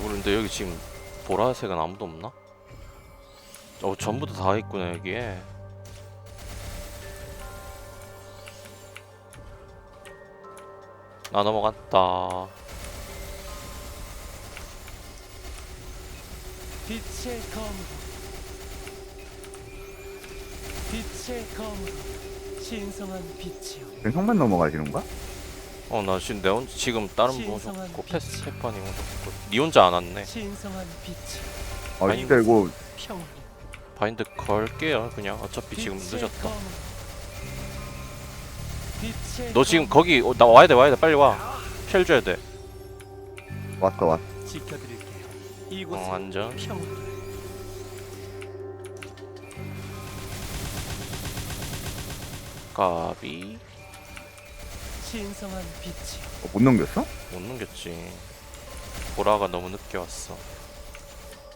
모르는데 여기 지금 보라색은 아무도 없나? 어 전부 다 다 있구나 여기에 나 넘어갔다 빛의 검으로 빛의 검으로 신성한 빛이요 형만 넘어가시는 거야? 어 나 지금 내 혼자 지금 다른 분 신성한 오셨고 빛. 페스테파님 오셨고 니 혼자 안 왔네. 신성한 빛이 아 아니, 진짜 이거 평온 바인드 걸게요 그냥. 어차피 지금 빛의 늦었다. 빛의 너 지금 거기 어, 나 와야 돼 와야 돼. 빨리 와쉘 줘야 돼. 지켜드릴게요. 이곳은 어, 안전. 평온 까비 신성한 빛이요 어, 못 넘겼어? 못 넘겼지 보라가 너무 늦게 왔어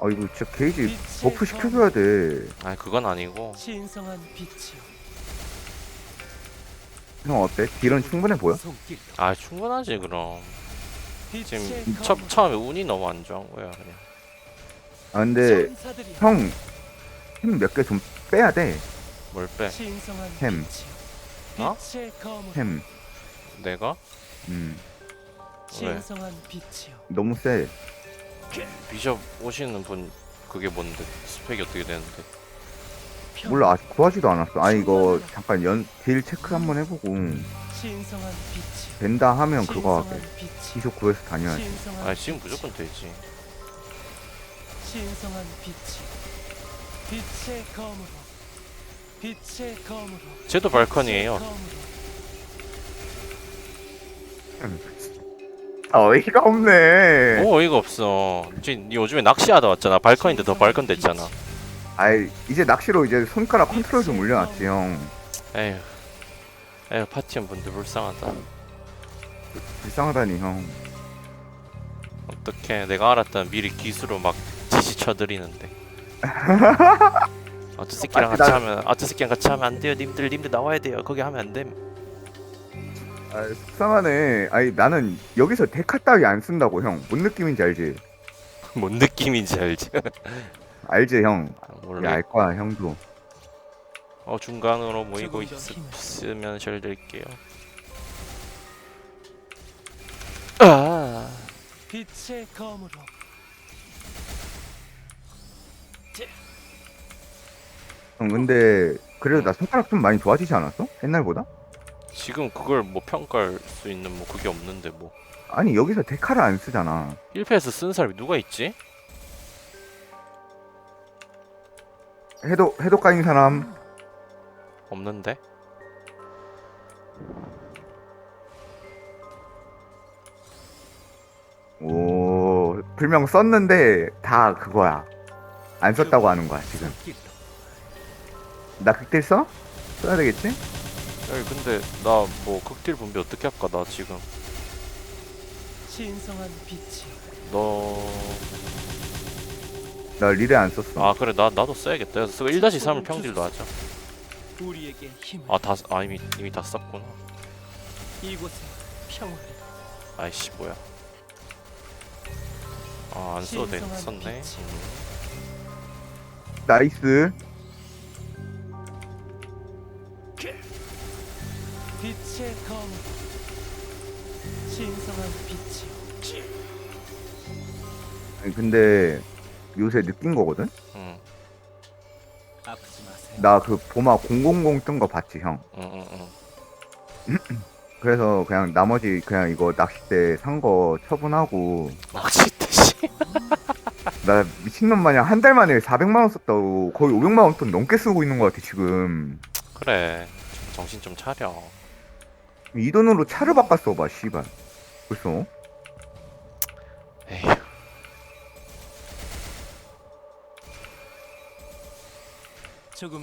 아 이거 진짜 게이지 버프 시켜줘야 돼. 아니 그건 아니고 신성한 빛이요 형 어때? 딜은 충분해 보여? 아 충분하지 그럼 지금 첫, 처음에 운이 너무 안 좋은 거야 그냥 아 근데 전사들이 형힘 몇 개 좀 빼야 돼. 뭘 빼? 신성한 햄. 어? 빛의 검으로 햄. 내가? 음 신성한 빛이요 너무 세. 비숍 오시는 분 그게 뭔데 스펙이 어떻게 되는데. 몰라 아직 구하지도 않았어. 아 이거 잠깐 연딜 체크 한번 해보고 신성한 빛이요 된다 하면 그거 하게. 신성한 빛이 기속 구해서 다녀야지. 신성한 아 지금 빛이. 무조건 되지 신성한 빛이 빛의 검으로 빛의 검으로 쟤도 발컨이에요 빛의 검으로. 아 어이가 없네. 오 어이가 없어. 지금 요즘에 낚시하다 왔잖아. 발컨인데 더 발컨 됐잖아. 아이 이제 낚시로 이제 손가락 컨트롤 좀 올려놨지 형. 에휴. 에휴 파티원 분들 불쌍하다. 불쌍하다니 형. 어떡해. 내가 알았다면 미리 기수로 막 지시 쳐드리는데. 어쩌 새끼랑 같이 나- 하면 어쩌 새끼랑 같이 하면 안 돼요. 님들 님들 나와야 돼요. 거기 하면 안 됨 아 속상하네. 아니 나는 여기서 데카 따위 안 쓴다고 형. 뭔 느낌인지 알지? 뭔 느낌인지 알지? 알지 형. 아, 몰라 알 거야 형도. 어 중간으로 모이고 힘을. 있으면 절 드릴게요 아 빛의 검으로 형 근데 그래도 나 손가락 좀 많이 좋아지지 않았어? 옛날보다? 지금 그걸 뭐 평가할 수 있는 뭐 그게 없는데 뭐 아니 여기서 데카를 안 쓰잖아. 1패에서 쓴 사람이 누가 있지? 해도 해도 까인 사람. 없는데? 오 불명 썼는데 다 그거야. 안 썼다고 하는 거야 지금. 나 그때 써? 써야 되겠지? 아니 근데 나 뭐 극딜 분배 어떻게 할까 나 지금. 신성한 빛이요 너... 나 리레 안 썼어. 아 그래. 나 나도 써야겠다. 그래서 1-3을 평딜로 하자. 우리에게 힘을 아 다 아 이미 이미 다 썼구나. 이곳에 평화를 아이씨 뭐야. 아 안 써도 돼. 신성한 썼네. 빛이. 음. 나이스. 빛의 신성한 빛이요 아니, 근데 요새 느낀 거거든? 응, 아프지 마세요 나 그 보마 000 뜬 거 봤지 형. 응, 응, 응. 그래서 그냥 나머지 그냥 이거 낚싯대 산 거 처분하고 낚싯대 씨 나 미친놈 마냥 한 달 만에 400만 원 썼다고 거의 500만 원 돈 넘게 쓰고 있는 거 같아 지금. 그래 정신 좀 차려 이 돈으로 차를 바꿨어 봐 씨발. 벌써? 에휴.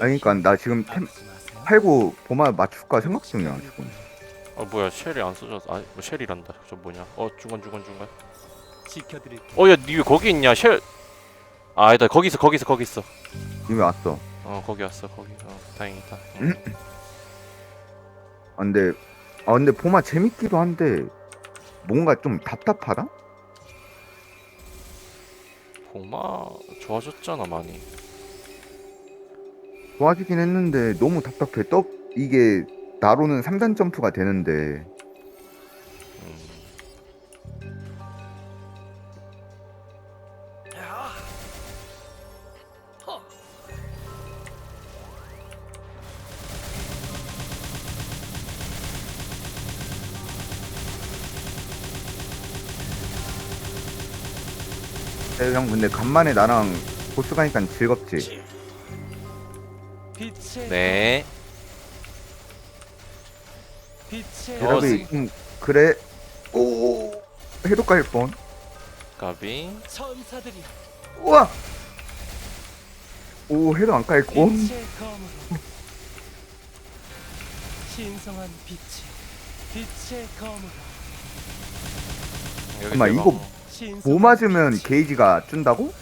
아니 그니까 힘을 나 지금 템 팔고 보마 맞출까 생각 중이야 지금. 아 뭐야 쉘이 안 써져서 아뭐 쉘이란다. 저 뭐냐? 어 중간 중간 중간. 지켜드릴게요. 어야 니왜 거기 있냐? 쉘. 아, 아니다. 거기 있어 거기 있어 거기 있어 이미 왔어. 어 거기 왔어 거기. 어 다행이다. 응. 아, 근데 아 근데 보마 재밌기도 한데 뭔가 좀 답답하다? 보마 좋아졌잖아 많이 좋아지긴 했는데 너무 답답해. 떡 이게 나로는 3단 점프가 되는데 네, 형 근데 간만에 나랑 보스 가니까 즐겁지. 빛의 네 빛의 어, 대답이 쓰- 좀 그래. 오 해도 깔 뻔. 까비 천사들이 우와. 오 해도 안. 빛의 검으로 신성한 빛이 빛의 검으로 여기 잠깐만, 대박. 이거 신성한 뭐 맞으면 게이지가 준다고?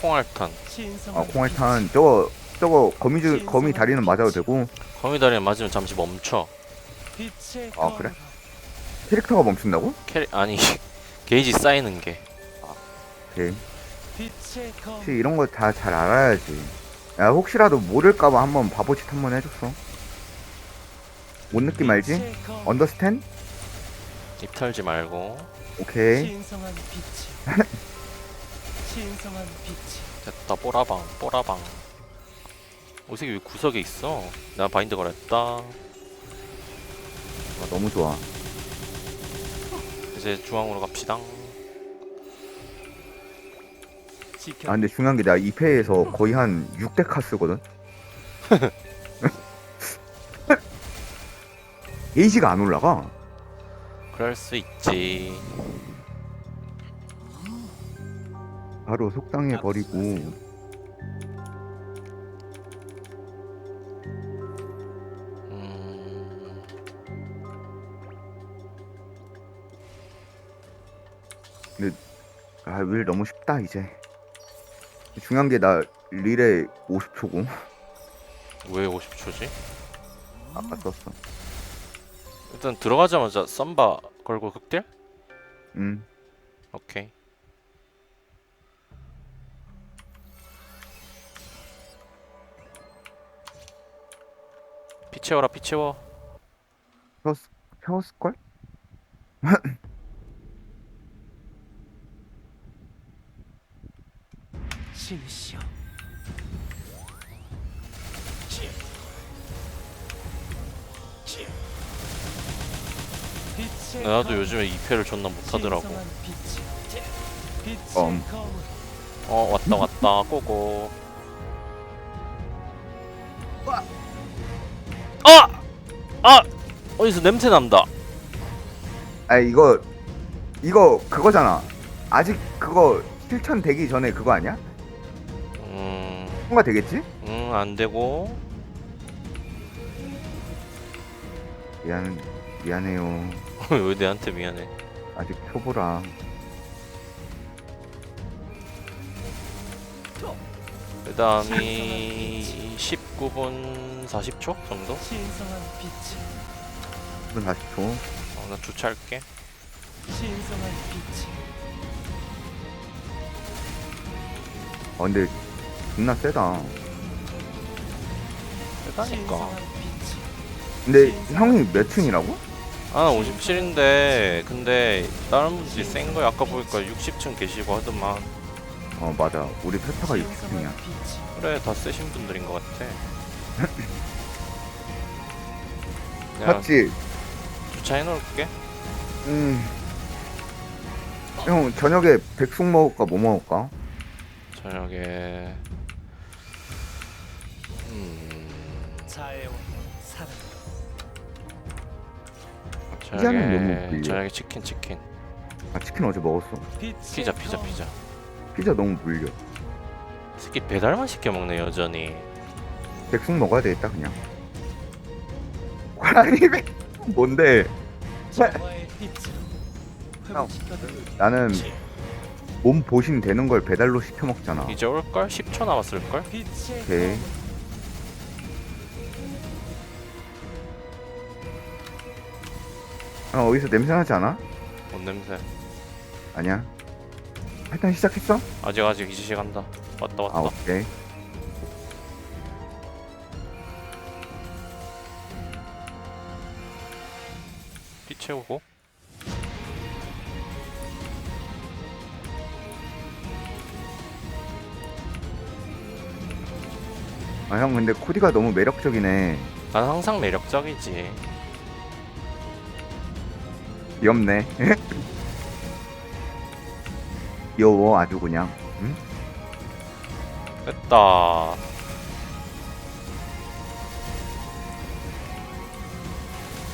콩알탄 신성한 아 콩알탄 저거 저거 거미줄 거미 다리는 맞아도 되고 거미다리에 맞으면 잠시 멈춰 아, 그래? 캐릭터가 멈춘다고? 캐리 아니 게이지 쌓이는 게 오케이. 빛의 검 혹시 이런 거 다 잘 알아야지. 야 혹시라도 모를까봐 한번 바보짓 한번 해줬어. 뭔 느낌 알지? 검, 언더스탠? 입 털지 말고 오케이. 신성한 빛이 신성한 빛이 됐다 뽀라방 뽀라방 오색이 왜 구석에 있어 나 바인드 걸었다 아, 너무 좋아. 이제 중앙으로 갑시다 지켜 아 근데 중요한 게나 2패에서 거의 한 6대 카스거든. 게이지가 안 올라가. 그럴 수 있지 바로 속당해 버리고. 음... 아, 윌 너무 쉽다 이제. 중요한 게 나 릴에 50초고 왜 50초지? 아까 썼어. 일단 들어가자마자 썸바 걸고 극딜? 음. 오케이 피 채워라 피 채워 태웠 태웠을 걸? 신이시여 빛의 나도 검, 요즘에 2패를 존나 못하더라고 음. 어 왔다 왔다 고고 아! 아! 어디서 냄새 난다 아 이거 이거 그거잖아. 아직 그거 실천 되기 전에 그거 아니야? 음... 통과 되겠지? 음 안되고 미안 미안해요. 왜 내한테 미안해 아직 초보라. 그 다음이 19분 40초 정도? 신성한 빛이 10분 40초. 어, 나 주차할게 신성한 빛이 아 근데 존나 세다. 세다니까 신성한 빛이 근데 형이 몇 층이라고? 아 57인데 근데 다른 분들이 센 거야 아까 보니까 60층 계시고 하더만 어 맞아. 우리 페파가 60층이야. 신성한 빛이 그래 다 세신 분들인 것 같아 그냥 맞지? 주차해 놓을게 음. 형 저녁에 백숙 먹을까 뭐 먹을까? 저녁에 음 자애와 피자는 너무 저녁에 물려. 저녁에 치킨 치킨 아 치킨 어제 먹었어. 피자 피자 검, 피자 피자 너무 물려. 새끼 배달만 시켜 먹네 여전히 백숙 먹어야 되겠다 그냥. 아니 백 뭔데? 나는 몸 보신 되는 걸 배달로 시켜 먹잖아. 이제 올 걸? 10초 남았을걸? 빛의 오케이. 어, 어디서 냄새 나지 않아? 뭔 냄새? 아니야. 패턴 시작했어? 아직 아직 이제 시간다. 왔다 왔다. 아 오케이. 피 채우고. 아 형 근데 코디가 너무 매력적이네. 난 항상 매력적이지 귀엽네. 귀여워 아주 그냥. 응? 됐다.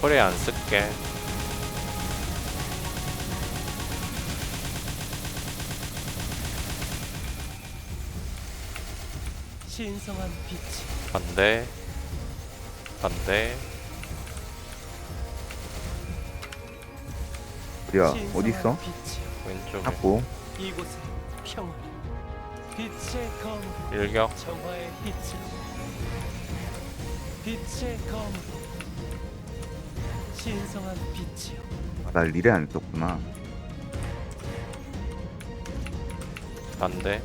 소리 안 쓸게. 신성한 빛이 반대. 반대 어디야? 신성한 어디 있어? 왼쪽에. 잡고. 이곳에 평화 빛의 검 일격. 정화의 빛으로. 빛의 검으로 신성한 빛이요 아, 나 리레 안 썼구나. 반대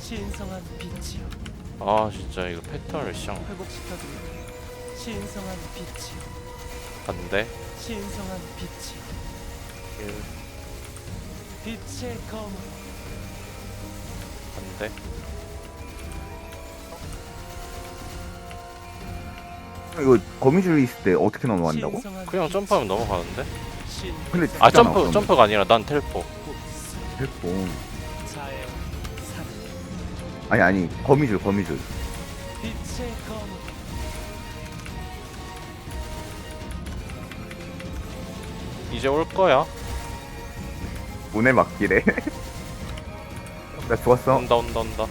신성한 빛이요 아 진짜 이거 패턴을 시작 회복시켜드리는 신성한 빛이요 반대 신성한 빛이요 1 빛의 검으로 반대 이거 거미줄 있을 때 어떻게 넘어간다고? 그냥 빛, 점프하면 넘어가는데? 신 근데 아 점프. 점프가 아니라 난 텔포. 사랑. 아니 아니 거미줄 거미줄. 빛의 이제 올 거야 문에 맡기래. 나 좋았어. 온다 온다 온다.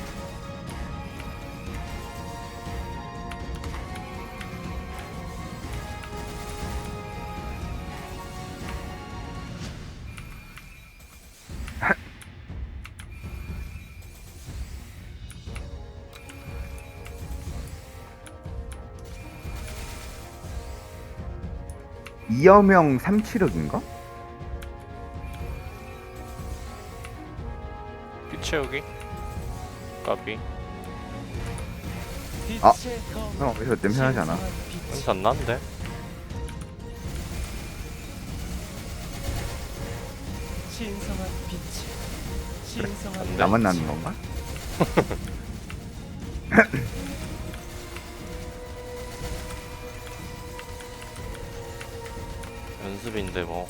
이여명 삼치력인가? 채우기 까비 아. 형 여기서 냄새 나지 않아? 빛, 냄새 안 나는데 신성한 빛 신성한 네. 나만 나는 건가? 연습인데 뭐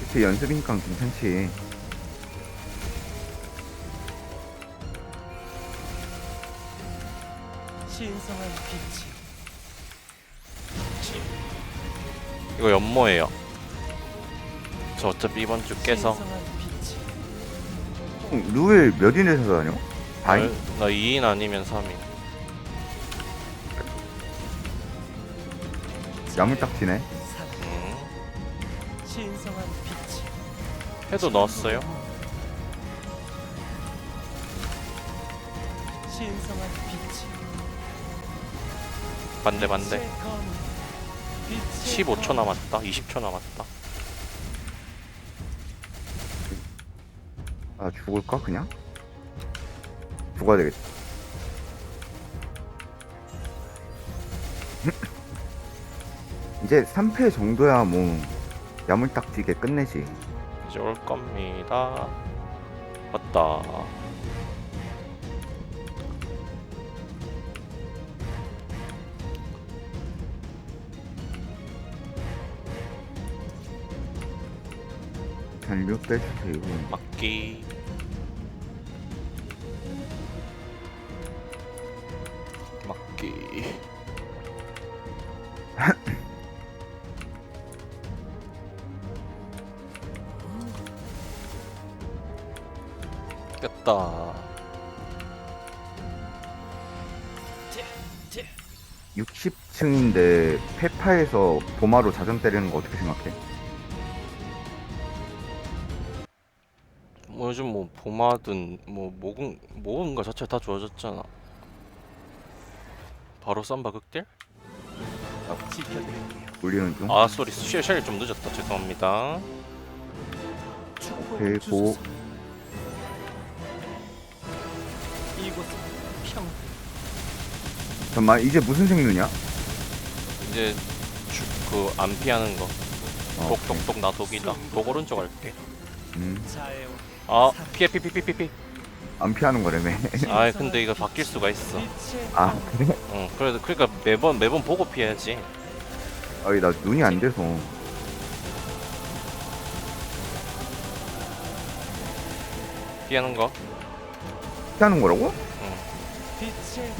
그치 연습이니까 괜찮지 신성한 빛이 이거 연모예요. 저 어차피 이번 주 깨서. 신성한 빛이 형 루엘 몇 인에서 다녀? 아니? 나 2인 아니면 3인. 야물딱지네. 사랑 음. 신성한 빛이 해도 넣었어요? 신성한 빛이 반대 반대. 빛의 검, 빛의 15초 검, 남았다. 20초 남았다. 아 죽을까 그냥? 죽어야 되겠다 이제 3패 정도야 뭐. 야물딱지게 끝내지. 이제 올 겁니다. 왔다 잔류 빼주세요 막기. 막기. 깼다. 60층인데 페파에서 도마로 자전 때리는 거 어떻게 생각해? 뭐 요즘 뭐 봄하든 뭐 모근 모든 거 자체 다 좋아졌잖아 바로 쌈바 극딜? 울리는 중? 아 쏘리 쉘, 쉘 좀 늦었다 죄송합니다 오케이, 고. 평 잠깐만 이제 무슨 생류냐? 이제 그안 피하는 거. 어, 독독독 나 독이다. 독 오른쪽 할게. 음, 자애와 아 피해 피해 피해 피해. 안 피하는 거라며. 아 근데 이거 바뀔 수가 있어. 아 그래? 응 그래도 그러니까 매번 매번 보고 피해야지. 아니 나 눈이 안 돼서. 피하는 거. 피하는 거라고? 빛의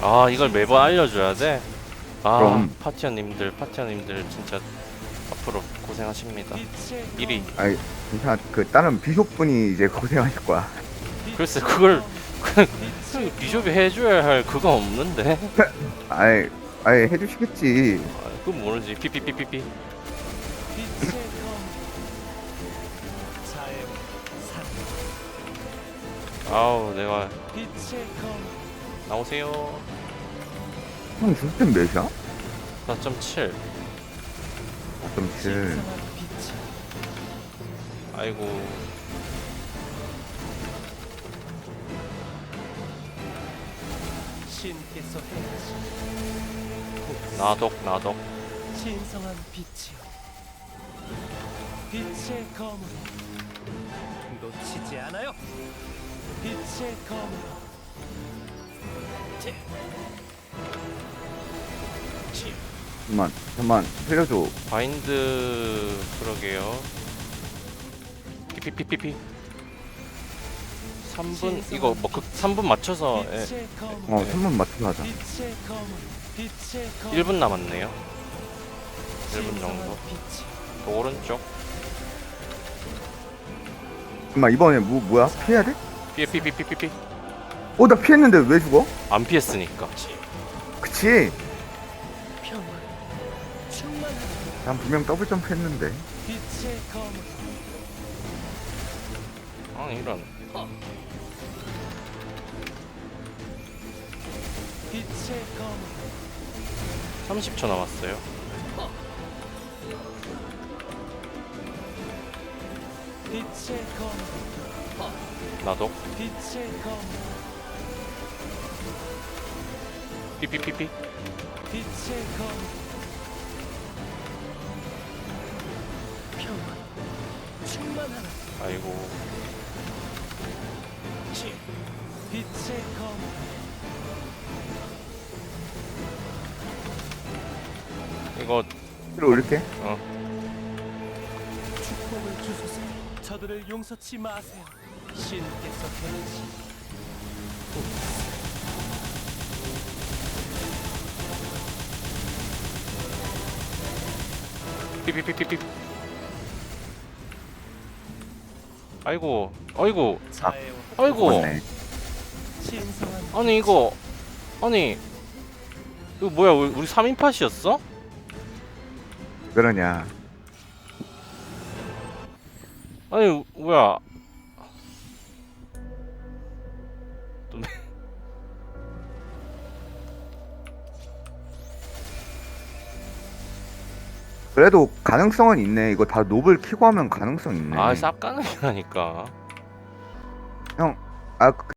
검아 이걸 매번 알려줘야 돼. 아 그럼. 파티어님들 파티어님들 진짜 앞으로 고생하십니다. 빛의 검, 일이 아니 괜찮아. 그 다른 비숍분이 이제 고생하실 거야. 글쎄, 그걸- 비숍이 해줘야 할 그거 없는데. 아이 아이 해주시겠지. 아, 그건 모르지. 사랑 아우 내가 나오세요. 형 줄땐 몇이야? 4.7. 4.7. 신성한 빛이 아이고. 신께서 행하신 나독 나독. 신성한 빛이요 빛의 검으로 놓치지 않아요 빛의 검으로. 잠만 잠만 살려줘. 바인드 그러게요. 피피피피피. 3분 이거 뭐그 3분 맞춰서 예, 빛의 검으로 어 3분 맞춰서 하자. 빛의 검으로 빛의 검 1분 남았네요. 1분 정도. 또 오른쪽. 잠만 이번에 뭐 뭐야? 피해야 돼? 피해 피피피피피. 어 나 피했는데 왜 죽어? 안 피했으니까. 그치? 평화 난 분명 더블 점프 했는데. 빛의 아 이런. 빛의 검으로 30초 남았어요. 평화 충만한 아이고. 빛의 검으로 이거 뒤로 올릴게. 어 축복을 주소서 저들을 용서치 마세요 신께서 행하신 피피피피피. 아이고. 아이고. 자애와 아이고. 맞네. 아니 이거 아니 이거 뭐야 우리, 우리 3인 팟이었어? 그러냐? 아니 뭐야 또 내- 그래도 가능성은 있네. 이거 다 노블 키고 하면 가능성 있네. 아 쌉가능이라니까 형, 아 그-